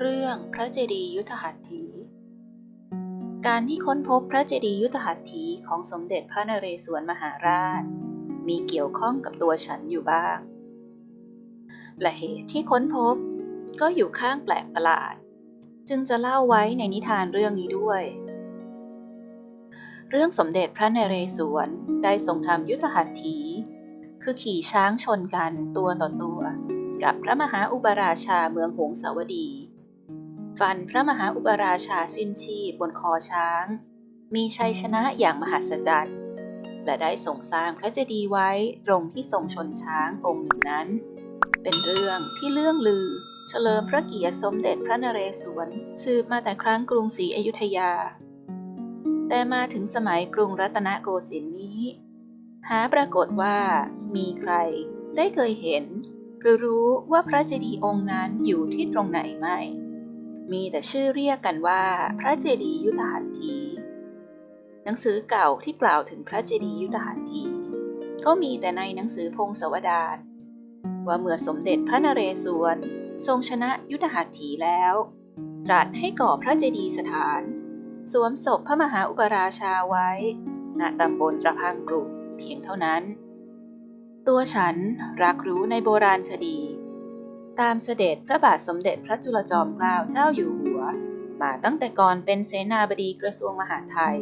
เรื่องพระเจดีย์ยุทธหัตถี การที่ค้นพบพระเจดีย์ยุทธหัตถีของสมเด็จพระนเรศวรมหาราช มีเกี่ยวข้องกับตัวฉันอยู่บ้าง และเหตุที่ค้นพบก็อยู่ข้างแปลกประหลาด จึงจะเล่าไว้ในนิทานเรื่องนี้ด้วย เรื่องสมเด็จพระนเรศวรได้ทรงทำยุทธหัตถี คือขี่ช้างชนกันตัวต่อตัวกับพระมหาอุปราชาเมืองหงสาวดี ฟันพระมหาอุปราชาสิ้นชีพบนคอช้าง มีชัยชนะอย่างมหัศจรรย์ และได้ทรงสร้างพระเจดีย์ไว้ตรงที่ทรงชนช้างองค์หนึ่งนั้น เป็นเรื่องที่เรื่องลือ เฉลิมพระเกียรติสมเด็จพระนเรศวรสืบมาแต่ครั้งกรุงศรีอยุธยา แต่มาถึงสมัยกรุงรัตนโกสินทร์นี้ หาปรากฏว่ามีใครได้เคยเห็น หรือรู้ว่าพระเจดีย์องค์นั้นอยู่ที่ตรงไหนไหม่ มีแต่ชื่อเรียกกันว่า พระเจดีย์ยุทธหัตถี หนังสือเก่าที่กล่าวถึงพระเจดีย์ยุทธหัตถี ก็มีแต่ในหนังสือพงศวดารว่าเมื่อสมเด็จพระนเรศวร ทรงชนะยุทธหัตถีแล้ว ตรัสให้ก่อพระเจดีย์สถาน สวมศพพระมหาอุปราชาไว้ณตำบลตระพังกรุเพียงเท่านั้น ตัวฉันรักรู้ในโบราณคดี ตามเสด็จพระบาทสมเด็จพระจุลจอมเกล้าเจ้าอยู่หัว มาตั้งแต่ก่อนเป็นเสนาบดีกระทรวงมหาดไทย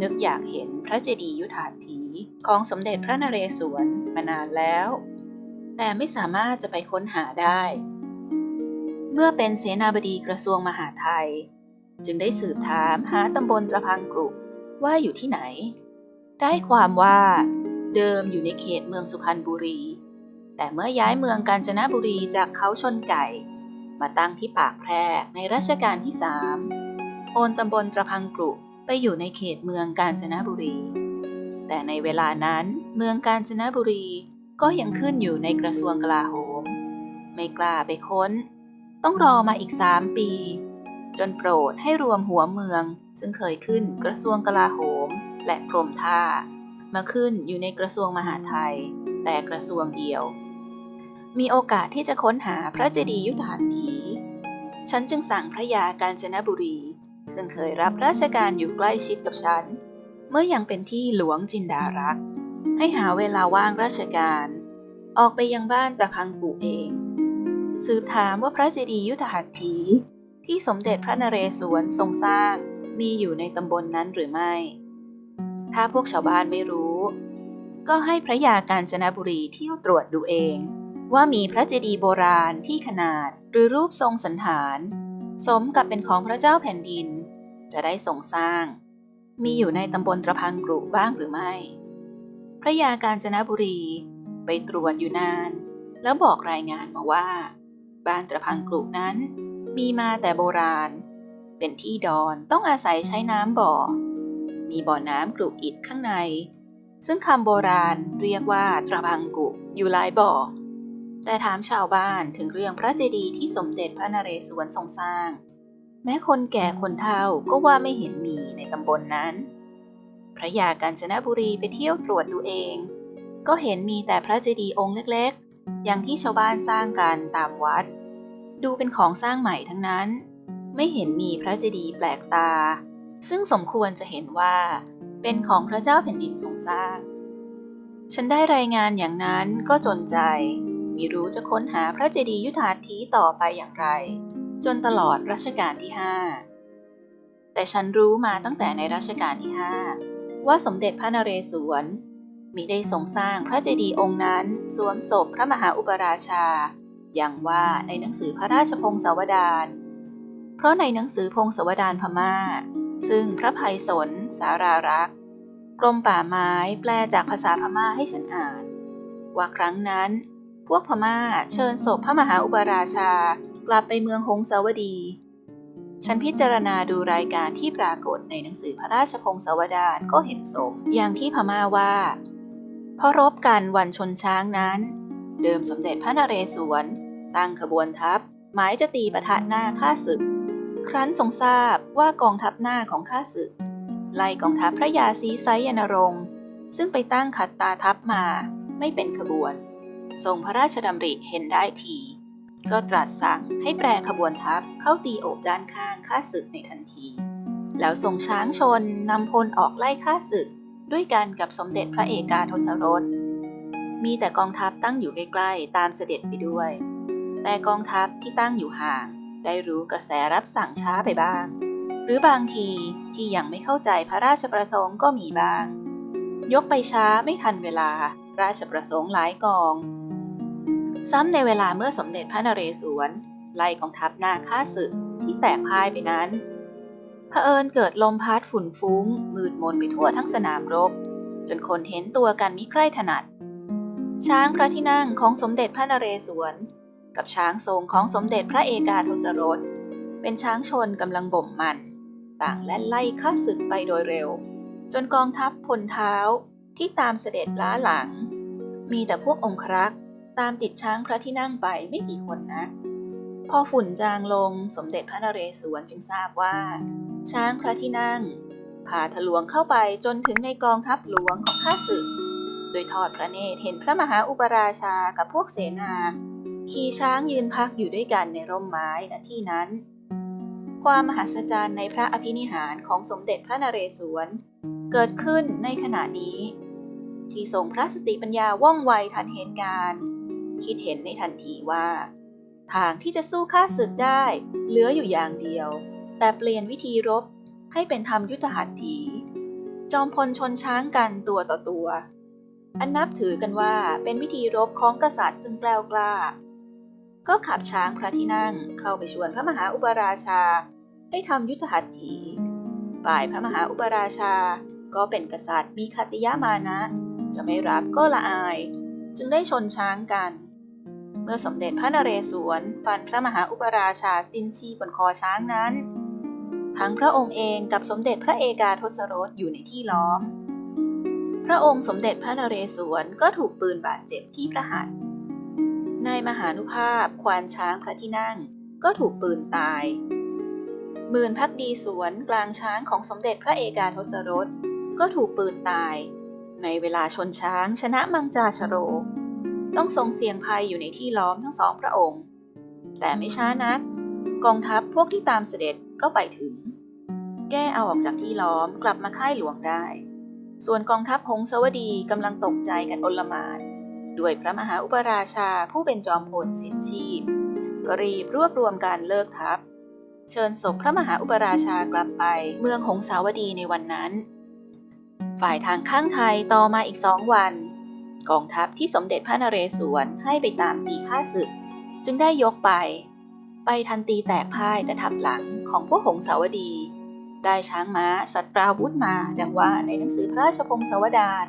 นึกอยากเห็นพระเจดีย์ยุทธาถีของสมเด็จพระนเรศวรมานานแล้ว แต่ไม่สามารถจะไปค้นหาได้ เมื่อเป็นเสนาบดีกระทรวงมหาดไทย จึงได้สืบถามหาตำบลตระพังกรุว่าอยู่ที่ไหน ได้ความว่าเดิมอยู่ในเขตเมืองสุพรรณบุรี แต่เมื่อย้ายเมืองกาญจนบุรีจากเขาชนไก่ มาตั้งที่ปากแพรกในรัชกาลที่สามโอนตำบลตระพังกรุไปอยู่ในเขตเมืองกาญจนบุรี แต่ในเวลานั้นเมืองกาญจนบุรีก็ยังขึ้นอยู่ในกระทรวงกลาโหม ไม่กล้าไปค้น ต้องรอมาอีกสามปี จนโปรดให้รวมหัวเมือง ซึ่งเคยขึ้นกระทรวงกลาโหม และกรมท่า มาขึ้นอยู่ในกระทรวงมหาดไทย แต่กระทรวงเดียว มีโอกาสที่จะค้นหาพระเจดีย์ยุทธหัตถี ฉันจึงสั่งพระยากาญจนบุรี ซึ่งเคยรับราชการอยู่ใกล้ชิดกับฉัน เมื่อยังเป็นที่หลวงจินดารักษ์ให้หาเวลาว่างราชการ ออกไปยังบ้านตะคังกูเอง สืบถามว่าพระเจดีย์ยุทธหัตถี ที่สมเด็จพระนเรศวรทรงสร้างมีอยู่ในตำบลนนั้นหรือไม่ ถ้าพวกชาวบ้านไม่รู้ ก็ให้พระยากาญจนบุรีเที่ยวตรวจดูเอง ว่ามีพระเจดีย์โบราณที่ขนาดหรือรูปทรงสันฐาน สมกับเป็นของพระเจ้าแผ่นดิน จะได้ทรงสร้าง มีอยู่ในตำบลตระพังกรุบ้างหรือไม่ พระยากาญจนบุรีไปตรวจอยู่นาน แล้วบอกรายงานมาว่า บ้านตระพังกรุนั้นมีมาแต่โบราณ เป็นที่ดอนต้องอาศัยใช้น้ำบ่อ มีบ่อน้ำกรุอิฐข้างใน ซึ่งคำโบราณเรียกว่าตระพังกุอยู่หลายบ่อ แต่ถามชาวบ้านถึงเรื่องพระเจดีย์ที่สมเด็จพระนเรศวรทรงสร้าง แม้คนแก่คนเฒ่าก็ว่าไม่เห็นมีในตำบลนนั้น พระยากาญจนบุรีไปเที่ยวตรวจดูเอง ก็เห็นมีแต่พระเจดีย์องค์เล็กๆ อย่างที่ชาวบ้านสร้างกันตามวัด ดูเป็นของสร้างใหม่ทั้งนั้น ไม่เห็นมีพระเจดีย์แปลกตา ซึ่งสมควรจะเห็นว่า เป็นของพระเจ้าแผ่นดินทรงสร้าง ฉันได้รายงานอย่างนั้นก็จนใจ มิรู้จะค้นหาพระเจดีย์ยุทธาธิต่อไปอย่างไร จนตลอดรัชกาลที่ห้าแต่ฉันรู้มาตั้งแต่ในรัชกาลที่ห้าว่าสมเด็จพระนเรศวรมิได้ทรงสร้างพระเจดีย์องค์นั้นสวมศพพระมหาอุปราชา อย่างว่าในหนังสือพระราชพงศาวดาร เพราะในหนังสือพงศาวดารพม่า ซึ่งพระภัยสนสารารักษ์กรมป่าไม้แปลจากภาษาพม่าให้ฉันอ่าน ว่าครั้งนั้น พวกพม่าเชิญศพพระมหาอุปราชา กลับไปเมืองหงสาวดี ฉันพิจารณาดูรายการที่ปรากฏในหนังสือพระราชพงศาวดารก็เห็นสม อย่างที่พม่าว่าเพราะรบกันวันชนช้างนั้น เดิมสมเด็จพระนเรศวร ตั้งขบวนทัพ หมายจะตีปะทะหน้าข้าศึก ครั้นทรงทราบว่ากองทัพหน้าของข้าศึก ไล่กองทัพพระยาศรีไซยนรงค์ ซึ่งไปตั้งขัดตาทัพมาไม่เป็นขบวน ทรงพระราชดำริเห็นได้ที ก็ตรัสสั่งให้แปรขบวนทัพเข้าตีโอบด้านข้างข้าศึกในทันที แล้วส่งช้างชนนำพลออกไล่ข้าศึก ด้วยกันกับสมเด็จพระเอกาทศรส มีแต่กองทัพตั้งอยู่ใกล้ๆ ตามเสด็จไปด้วย แต่กองทัพที่ตั้งอยู่ห่าง ได้รู้กระแสรับสั่งช้าไปบ้าง หรือบางทีที่ยังไม่เข้าใจพระราชประสงค์ก็มีบ้าง ยกไปช้าไม่ทันเวลาราชประสงค์หลายกอง ซ้ำในเวลาเมื่อสมเด็จพระนเรศวรไล่กองทัพนาข้าศึกที่แตกพ่ายไปนั้นเผอิญเกิดลมพัดฝุ่นฟุ้ง มืดมนไปทั่วทั้งสนามรบ จนคนเห็นตัวกันมิใคร่ถนัด ช้างพระที่นั่งของสมเด็จพระนเรศวร กับช้างทรงของสมเด็จพระเอกาทศรสเป็นช้างชนกำลังบ่มมัน ต่างแล่นไล่ข้าศึกไปโดยเร็ว จนกองทัพพลเท้าที่ตามเสด็จล้าหลัง มีแต่พวกองครักษ์ ตามติดช้างพระที่นั่งไปไม่กี่คนนะ พอฝุ่นจางลงสมเด็จพระนเรศวรจึงทราบว่า ช้างพระที่นั่งพาทะลวงเข้าไปจนถึงในกองทัพหลวงของข้าศึก โดยทอดพระเนตรเห็นพระมหาอุปราชากับพวกเสนา ขี่ช้างยืนพักอยู่ด้วยกันในร่มไม้ณที่นั้น ความมหัศจรรย์ในพระอภินิหารของสมเด็จพระนเรศวรเกิดขึ้นในขณะนี้ ที่ทรงพระสติปัญญาว่องไวทันเหตุการณ์ คิดเห็นในทันทีว่า ทางที่จะสู้ข้าศึกได้ เหลืออยู่อย่างเดียว แต่เปลี่ยนวิธีรบให้เป็นทำยุทธหัตถี จอมพลชนช้างกันตัวต่อตัว อันนับถือกันว่าเป็นวิธีรบของกษัตริย์ซึ่งแกล้วกล้า ก็ขับช้างพระที่นั่งเข้าไปชวนพระมหาอุปราชา ให้ทำยุทธหัตถีฝ่ายพระมหาอุปราชา ก็เป็นกษัตริย์มีคติยามานะ จะไม่รับก็ละอาย จึงได้ชนช้างกัน เมื่อสมเด็จพระนเรศวรฟันพระมหาอุปราชาสิ้นชีพบนคอช้างนั้น ทั้งพระองค์เองกับสมเด็จพระเอกาทศรสอยู่ในที่ล้อม พระองค์สมเด็จพระนเรศวรก็ถูกปืนบาดเจ็บที่พระหัตถ์ในมหานุภาพควานช้างพระที่นั่งก็ถูกปืนตายหมื่นพักดีสวนกลางช้างของสมเด็จพระเอกาทศรสก็ถูกปืนตาย ในเวลาชนช้างชนะมังจาชโร ต้องทรงเสี่ยงภัยอยู่ในที่ล้อมทั้งสองพระองค์ แต่ไม่ช้านัก กองทัพพวกที่ตามเสด็จก็ไปถึง แก้เอาออกจากที่ล้อมกลับมาค่ายหลวงได้ ส่วนกองทัพหงสวดีกำลังตกใจกันอลมานด้วยพระมหาอุปราชาผู้เป็นจอมพลสิ้นชีพก็รีบรวบรวมการเลิกทัพ เชิญศพพระมหาอุปราชากลับไปเมืองหงสาวดีในวันนั้น ฝ่ายทางข้างไทยต่อมาอีกสองวัน กองทัพที่สมเด็จพระนเรศวรให้ไปตามตีข้าศึก จึงได้ยกไป ไปทันตีแตกพ่ายแต่ทับหลังของพวกหงสาวดี ได้ช้างม้าสัตว์ปราวุธมาดังว่าในหนังสือพระราชพงศาวดาร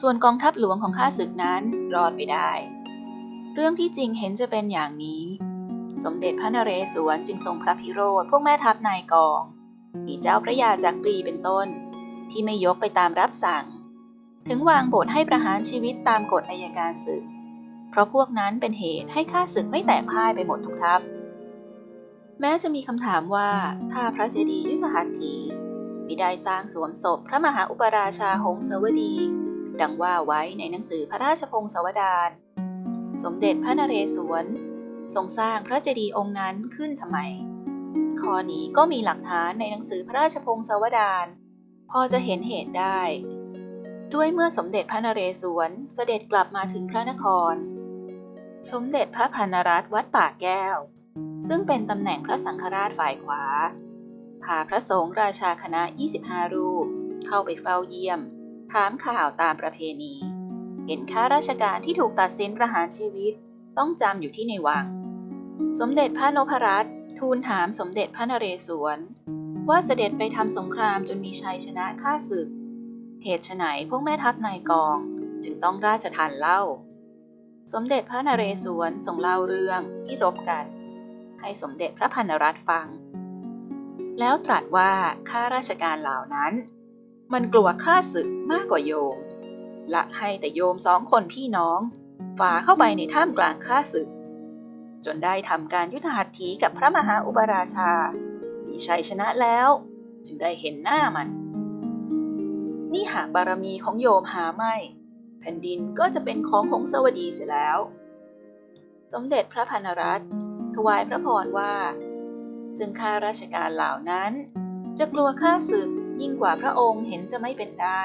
ส่วนกองทัพหลวงของข้าศึกนั้นรอดไปได้ เรื่องที่จริงเห็นจะเป็นอย่างนี้ สมเด็จพระนเรศวรจึงทรงพระพิโรธพวกแม่ทัพนายกอง มีเจ้าพระยาจากกรีเป็นต้น ที่ไม่ยกไปตามรับสั่ง ถึงวางบทให้ประหารชีวิตตามกฎอัยการศึก เพราะพวกนั้นเป็นเหตุให้ข้าศึกไม่แตกพ่ายไปหมดทุกทัพ แม้จะมีคำถามว่าถ้าพระเจดีย์ยุทธหัตถีมิได้สร้างสวมศพพระมหาอุปราชาหงสวดี ดังว่าไว้ในหนังสือพระราชพงศาวดาร สมเด็จพระนเรศวรทรงสร้างพระเจดีย์องค์นั้นขึ้นทำไม ข้อนี้ก็มีหลักฐานในหนังสือพระราชพงศาวดาร พอจะเห็นเหตุได้ ด้วยเมื่อสมเด็จพระนเรศวรเสด็จกลับมาถึงพระนคร สมเด็จพระพันรัตน์วัดป่าแก้ว ซึ่งเป็นตำแหน่งพระสังฆราชฝ่ายขวา พาพระสงฆ์ราชาคณะ 25 รูป เข้าไปเฝ้าเยี่ยม ถามข่าวตามประเพณี เห็นข้าราชการที่ถูกตัดสินประหารชีวิตต้องจำอยู่ที่ในวัง สมเด็จพระนพรัตน์ทูลถามสมเด็จพระนเรศวร ว่าเสด็จไปทำสงครามจนมีชัยชนะข้าศึก เหตุไฉนพวกแม่ทัพนายกอง จึงต้องราชทานเล่า สมเด็จพระนเรศวรทรงเล่าเรื่องที่รบกัน ให้สมเด็จพระพันรัตน์ฟัง แล้วตรัสว่าข้าราชการเหล่านั้น มันกลัวข้าศึกมากกว่าโยมละให้แต่โยมสองคนพี่น้องฝ่าเข้าไปในท่ามกลางข้าศึก จนได้ทำการยุทธหัตถีกับพระมหาอุปราชา มีชัยชนะแล้ว จึงได้เห็นหน้ามัน นี่หากบารมีของโยมหาไม่ แผ่นดินก็จะเป็นของหงสวดีเสียแล้ว สมเด็จพระพันรัตน์ถวายพระพรว่า ซึ่งข้าราชการเหล่านั้น จะกลัวข้าศึกยิ่งกว่าพระองค์เห็นจะไม่เป็นได้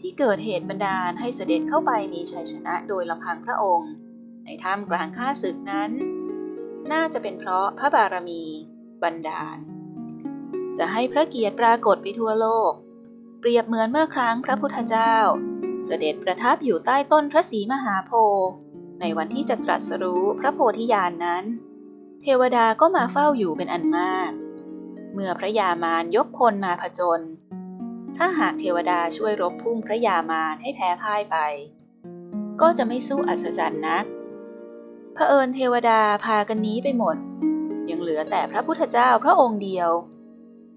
ที่เกิดเหตุบันดาลให้เสด็จเข้าไปมีชัยชนะโดยลำพังพระองค์ ในท่ามกลางข้าศึกนั้น น่าจะเป็นเพราะพระบารมี บันดาล จะให้พระเกียรติปรากฏไปทั่วโลก เปรียบเหมือนเมื่อครั้งพระพุทธเจ้า เสด็จประทับอยู่ใต้ต้นพระศรีมหาโพธิ์ในวันที่จะตรัสรู้พระโพธิญาณนนั้น เทวดาก็มาเฝ้าอยู่เป็นอันมาก เมื่อพระยามารยกพลมาผจญถ้าหากเทวดาช่วยรบพุ่งพระยามารให้แพ้พ่ายไป ก็จะไม่สู้อัศจรรย์นักเผอิญเทวดาพากันหนี้ไปหมด ยังเหลือแต่พระพุทธเจ้าพระองค์เดียว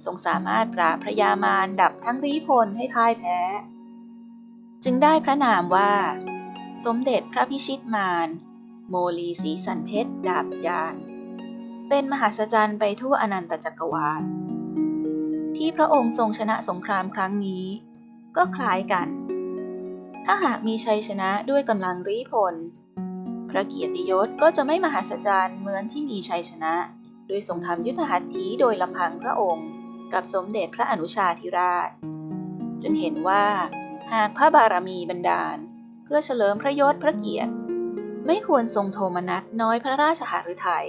ทรงสามารถปราบพระยามารดับทั้งรีพลให้พ่ายแพ้ จึงได้พระนามว่า สมเด็จพระพิชิตมาร โมลีสีสันเพชรดาบยาน เป็นมหาศจรรย์ไปทั่วอนันตจักรวาล ที่พระองค์ทรงชนะสงครามครั้งนี้ ก็คล้ายกัน ถ้าหากมีชัยชนะด้วยกำลังรีพล พระเกียรติยศก็จะไม่มหาศจรรย์เหมือนที่มีชัยชนะโดยทรงทำยุทธหัตถีโดยลำพังพระองค์ กับสมเด็จพระอนุชาธิราชจึงเห็นว่า หากพระบารมีบันดาล เพื่อเฉลิมพระยศพระเกียรติ ไม่ควรทรงโทมนัสน้อยพระราชหฤทัย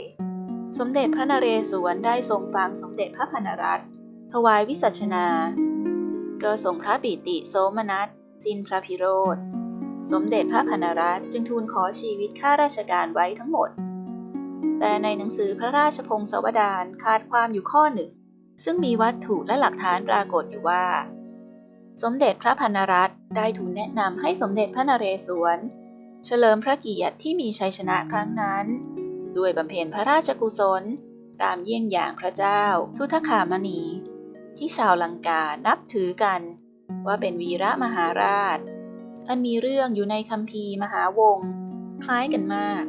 สมเด็จพระนเรศวรได้ทรงฟังสมเด็จพระพันรัตน์ถวายวิสัชนา ก็ทรงพระปิติโสมนัสสิ้นพระพิโรธ สมเด็จพระพันรัตน์จึงทูลขอชีวิตข้าราชการไว้ทั้งหมด แต่ในหนังสือพระราชพงศาวดารขาดความอยู่ข้อหนึ่ง ซึ่งมีวัตถุและหลักฐานปรากฏอยู่ว่า สมเด็จพระพันรัตน์ได้ทูลแนะนำให้สมเด็จพระนเรศวร เฉลิมพระเกียรติที่มีชัยชนะครั้งนั้น ด้วยบำเพ็ญพระราชกุศล ตามเยี่ยงอย่างพระเจ้า ทุทคามณี ที่ชาวลังกานับถือกัน ว่าเป็นวีระมหาราช อันมีเรื่องอยู่ในคัมภีร์มหาวงศ์คล้ายกันมาก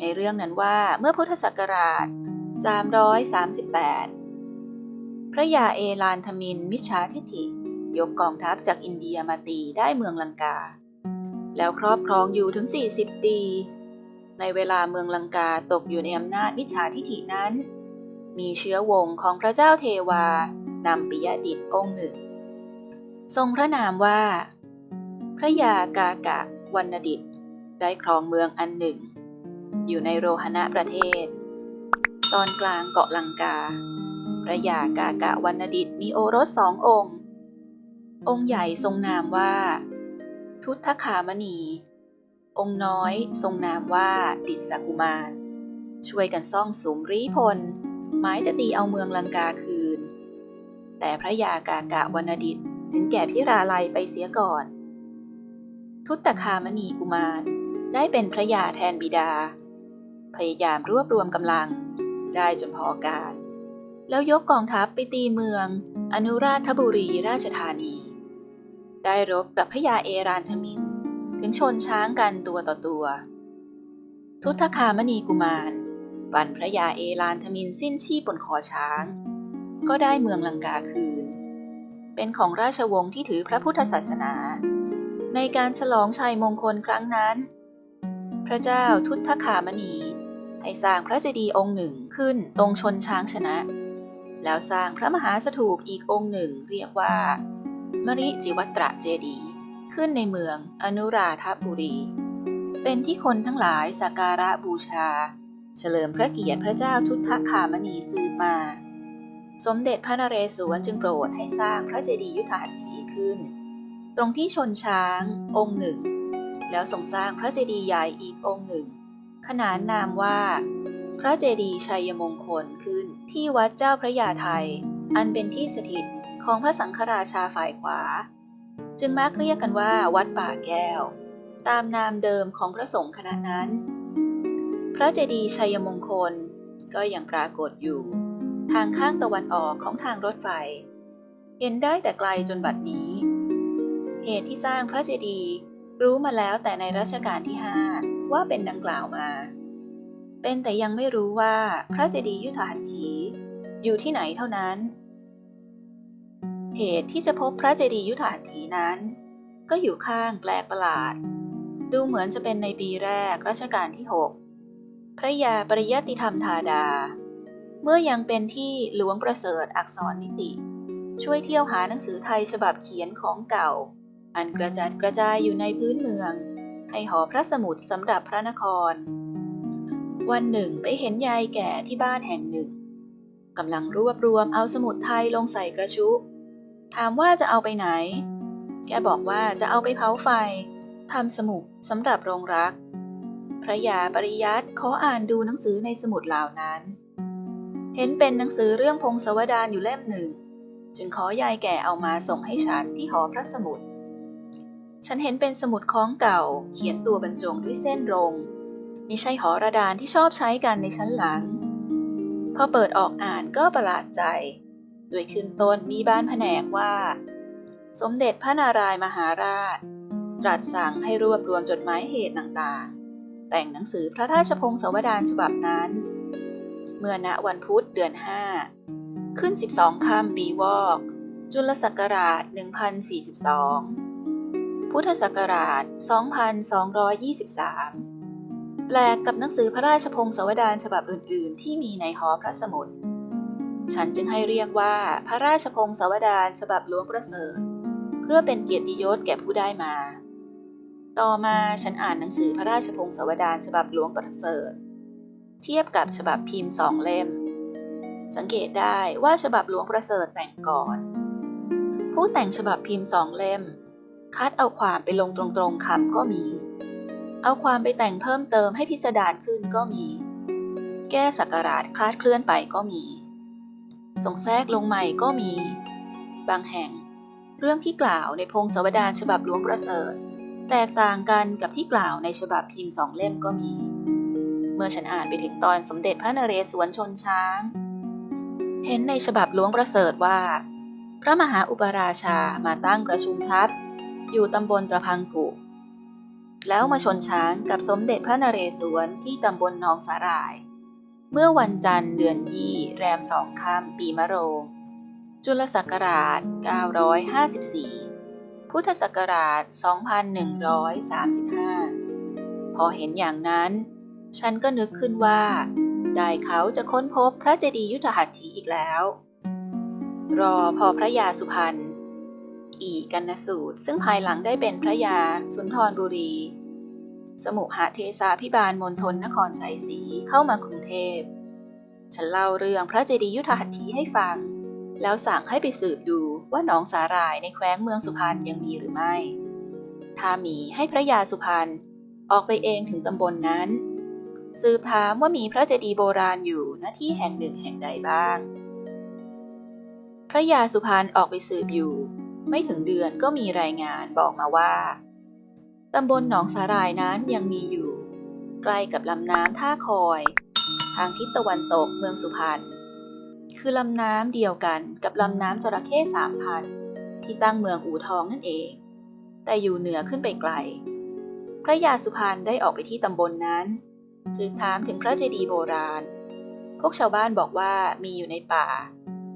ในเรื่องนั้นว่าเมื่อพุทธศักราช 338 ระยาเอลานทมินมิชชาทิฐิ ยกกองทัพจากอินเดียมาตีได้เมืองลังกา แล้วครอบครองอยู่ถึง 40 ปี ในเวลาเมืองลังกาตกอยู่ในอำนาจมิจฉาทิฐินั้น มีเชื้อวงของพระเจ้าเทวานำปิยดิษฐ์องค์หนึ่ง ทรงพระนามว่า พระยากากะวรรณดิษฐ์ได้ครองเมืองอันหนึ่ง อยู่ในโรหณะประเทศ ตอนกลางเกาะลังกา พระยากากะวรรณดิษฐ์มีโอรสสององค์ องค์ใหญ่ทรงนามว่า ทุตคามณี องค์น้อยทรงนามว่าดิสกุมาร ช่วยกันซ่องสุมรีพล หมายจะตีเอาเมืองลังกาคืน แต่พระยากากะวรรณดิษฐ์ถึงแก่พิราลัยไปเสียก่อน ทุตคามณีกุมารได้เป็นพระยาแทนบิดา พยายามรวบรวมกำลัง ได้จนพอการ แล้วยกกองทัพไปตีเมือง อนุราชบุรีราชธานี ได้รบกับพระยาเอรานทมิน ถึงชนช้างกันตัวต่อตัว ทุตคามณีกุมารฟันพระยาเอรานทมินสิ้นชีพบนคอช้าง ก็ได้เมืองลังกาคืน เป็นของราชวงศ์ที่ถือพระพุทธศาสนา ในการฉลองชัยมงคลครั้งนั้น พระเจ้าทุตคามณีให้สร้างพระเจดีย์องค์หนึ่งขึ้นตรงชนช้างชนะ แล้วสร้างพระมหาสถูปอีกองค์หนึ่งเรียกว่า มริจิวัตระเจดีย์ขึ้นในเมืองอนุราธบุรี เป็นที่คนทั้งหลายสักการะบูชา เฉลิมพระเกียรติพระเจ้าทุตคคามณีสืบมา สมเด็จพระนเรศวรจึงโปรดให้สร้างพระเจดีย์ยุทธหัตถีขึ้น ตรงที่ชนช้างองค์หนึ่ง แล้วทรงสร้างพระเจดีย์ใหญ่อีกองค์หนึ่ง ขนานนามว่า ระเจดีย์ชัยมงคลขึ้นที่วัดเจ้าพระยาไทย อันเป็นที่สถิตของพระสังฆราชาฝ่ายขวา จึงมักเรียกกันว่าวัดป่าแก้ว ตามนามเดิมของพระสงฆ์คณะนั้น พระเจดีย์ชัยมงคลก็ยังปรากฏอยู่ ทางข้างตะวันออกของทางรถไฟ เห็นได้แต่ไกลจนบัดนี้ เหตุที่สร้างพระเจดีย์รู้มาแล้วแต่ในรัชกาลที่ห้าว่าเป็นดังกล่าวมา เป็นแต่ยังไม่รู้ว่าพระเจดีย์ยุทธหัตถีอยู่ที่ไหนเท่านั้น เหตุที่จะพบพระเจดีย์ยุทธหัตถีนั้น ก็อยู่ข้างแปลกประหลาด ดูเหมือนจะเป็นในปีแรกรัชกาลที่หกพระยาปริยติธรรมธาดา เมื่อยังเป็นที่หลวงประเสริฐอักษรนิติ ช่วยเที่ยวหาหนังสือไทยฉบับเขียนของเก่า อันกระจัดกระจายอยู่ในพื้นเมือง ให้หอพระสมุดสำหรับพระนคร วันหนึ่งไปเห็นยายแก่ที่บ้านแห่งหนึ่งกำลังรวบรวมเอาสมุดไทยลงใส่กระชุ ถามว่าจะเอาไปไหน แกบอกว่าจะเอาไปเผาไฟทำสมุดสำหรับโรงรัก พระยาปริยัติขออ่านดูหนังสือในสมุดเหล่านั้น เห็นเป็นหนังสือเรื่องพงศวดารอยู่เล่มหนึ่ง จึงขอยายแก่เอามาส่งให้ฉันที่หอพระสมุด ฉันเห็นเป็นสมุดของเก่า เขียนตัวบรรจงด้วยเส้นรง มิใช่หอระดานที่ชอบใช้กันในชั้นหลัง พอเปิดออกอ่านก็ประหลาดใจ โดยขึ้นต้นมีบ้านแผนกว่า สมเด็จพระนารายมหาราช ตรัสสั่งให้รวบรวมจดหมายเหตุต่างๆ แต่งหนังสือพระราชพงศาวดารฉบับนั้น เมื่อณวันพุธเดือนห้าขึ้น 12ค่ำปีวอก จุลศักราช 1042 พุทธศักราช 2223 แปลกกับหนังสือพระราชพงศาวดารฉบับอื่น ๆ ที่มีในหอพระสมุด ฉันจึงให้เรียกว่าพระราชพงศาวดารฉบับหลวงประเสริฐ เพื่อเป็นเกียรติยศแก่ผู้ได้มา ต่อมาฉันอ่านหนังสือพระราชพงศาวดารฉบับหลวงประเสริฐ เทียบกับฉบับพิมพ์สองเล่ม สังเกตได้ว่าฉบับหลวงประเสริฐแต่งก่อน ผู้แต่งฉบับพิมพ์สองเล่ม คัดเอาความไปลงตรงๆคำก็มี เอาความไปแต่งเพิ่มเติมให้พิสดารขึ้นก็มี แก้สักการาชคลาดเคลื่อนไปก็มี ส่งแทรกลงใหม่ก็มี บางแห่ง เรื่องที่กล่าวในพงศวดารฉบับหลวงประเสริฐ แตกต่างกันกับที่กล่าวในฉบับพิมพ์สองเล่มก็มี เมื่อฉันอ่านไปถึงตอนสมเด็จพระนเรศวรชนช้าง เห็นในฉบับหลวงประเสริฐว่า พระมหาอุปราชามาตั้งประชุมทัพอยู่ตำบลตระพังกุ แล้วมาชนช้างกับสมเด็จพระนเรศวรที่ตำบลหนองสาหร่าย เมื่อวันจันทร์เดือนยี่แรมสองค่ำปีมะโรง จุลศักราช 954 พุทธศักราช 2135 พอเห็นอย่างนั้น ฉันก็นึกขึ้นว่า ได้เขาจะค้นพบพระเจดีย์ยุทธหัตถีอีกแล้ว รอพอพระยาสุพรรณ อีกันนสูตร ซึ่งภายหลังได้เป็นพระยา สุนทรบุรี สมุหเทสาพิบาลมณฑลนครชัยศรีเข้ามากรุงเทพ ฉันเล่าเรื่องพระเจดีย์ยุทธหัตถีให้ฟัง แล้วสั่งให้ไปสืบดูว่าหนองสาหร่ายในแคว้นเมืองสุพรรณยังมีหรือไม่ ถ้ามีให้พระยาสุพรรณออกไปเองถึงตำบลนนั้น สืบถามว่ามีพระเจดีย์โบราณอยู่ณที่แห่งหนึ่งแห่งใดบ้าง พระยาสุพรรณออกไปสืบอยู่ ไม่ถึงเดือนก็มีรายงานบอกมาว่าตำบลหนองสาหร่ายนั้นยังมีอยู่ ใกล้กับลำน้ำท่าคอย ทางทิศตะวันตกเมืองสุพรรณคือลำน้ำเดียวกันกับลำน้ำจระเข้สามพันที่ตั้งเมืองอู่ทองนั่นเอง แต่อยู่เหนือขึ้นไปไกล พระยาสุพรรณได้ออกไปที่ตำบลนนั้นสืบถามถึงพระเจดีย์โบราณ พวกชาวบ้านบอกว่ามีอยู่ในป่า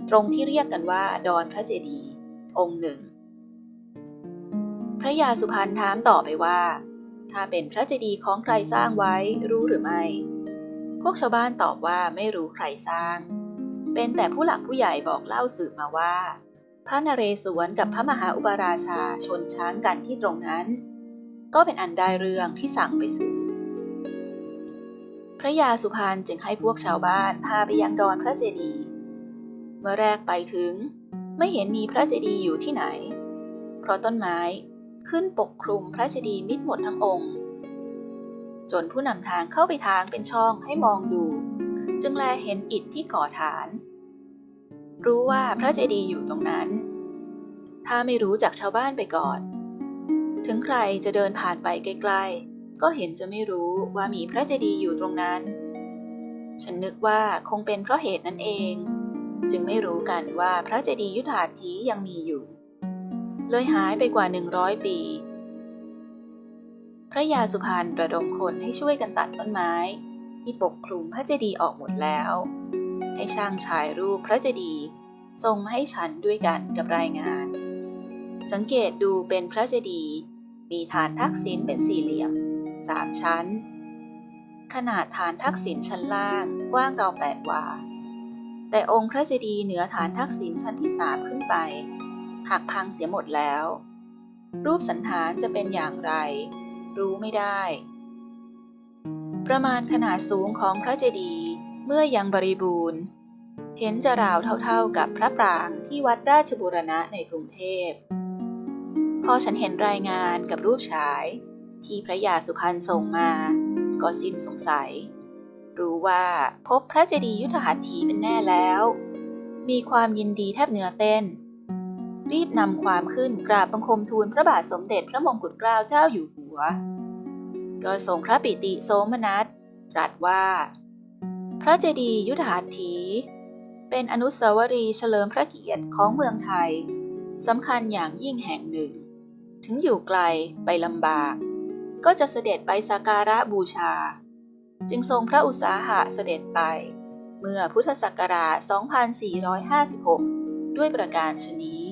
ตรงที่เรียกกันว่าดอนพระเจดีย์ องค์หนึ่ง พระยาสุพรรณถามต่อไปว่า ถ้าเป็นพระเจดีย์ของใครสร้างไว้รู้หรือไม่ พวกชาวบ้านตอบว่าไม่รู้ใครสร้าง เป็นแต่ผู้หลักผู้ใหญ่บอกเล่าสืบมาว่า พระนเรศวรกับพระมหาอุปราชาชนช้างกันที่ตรงนั้น ก็เป็นอันได้เรื่องที่สั่งไปสืบพระยาสุพรรณจึงให้พวกชาวบ้านพาไปยังดอนพระเจดีย์เมื่อแรกไปถึง ไม่เห็นมีพระเจดีย์อยู่ที่ไหน เพราะต้นไม้ขึ้นปกคลุมพระเจดีย์มิดหมดทั้งองค์ จนผู้นำทางเข้าไปทางเป็นช่องให้มองดู จึงแลเห็นอิฐที่ก่อฐาน รู้ว่าพระเจดีย์อยู่ตรงนั้น ถ้าไม่รู้จากชาวบ้านไปก่อน ถึงใครจะเดินผ่านไปใกล้ๆก็เห็นจะไม่รู้ว่ามีพระเจดีย์อยู่ตรงนั้น ฉันนึกว่าคงเป็นเพราะเหตุนั้นเอง จึงไม่รู้กันว่าพระเจดีย์ยุทธาธียังมีอยู่ เลยหายไปกว่าหนึ่งร้อยปี พระยาสุพรรณระดมคนให้ช่วยกันตัดต้นไม้ ที่ปกคลุมพระเจดีย์ออกหมดแล้ว ให้ช่างฉายรูปพระเจดีย์ส่งมาให้ฉันด้วยกันกับรายงาน สังเกตดูเป็นพระเจดีย์มีฐานทักษิณเป็นสี่เหลี่ยมสามชั้น ขนาดฐานทักษิณชั้นล่างกว้างราวแปดวา แต่องค์พระเจดีย์เหนือฐานทักษิณชั้นที่สามขึ้นไป หักพังเสียหมดแล้ว รูปสันฐานจะเป็นอย่างไร รู้ไม่ได้ ประมาณขนาดสูงของพระเจดีย์เมื่อยังบริบูรณ์ เห็นจะราวเท่าๆกับพระปรางที่วัดราชบูรณะในกรุงเทพ พอฉันเห็นรายงานกับรูปฉาย ที่พระยาสุพรรณส่งมา ก็สิ้นสงสัย รู้ว่าพบพระเจดีย์ยุทธหัตถีเป็นแน่แล้ว มีความยินดีแทบเหนือเต้น รีบนำความขึ้นกราบบังคมทูลพระบาทสมเด็จพระมงกุฎเกล้าเจ้าอยู่หัว ก็ทรงพระปิติโสมนัสตรัสว่า พระเจดีย์ยุทธหัตถี เป็นอนุสาวรีย์เฉลิมพระเกียรติของเมืองไทยสำคัญอย่างยิ่งแห่งหนึ่ง ถึงอยู่ไกลไปลำบาก ก็จะเสด็จไปสักการะบูชา จึงทรงพระอุตสาหะเสด็จไป เมื่อพุทธศักราช 2456 ด้วยประการชนี้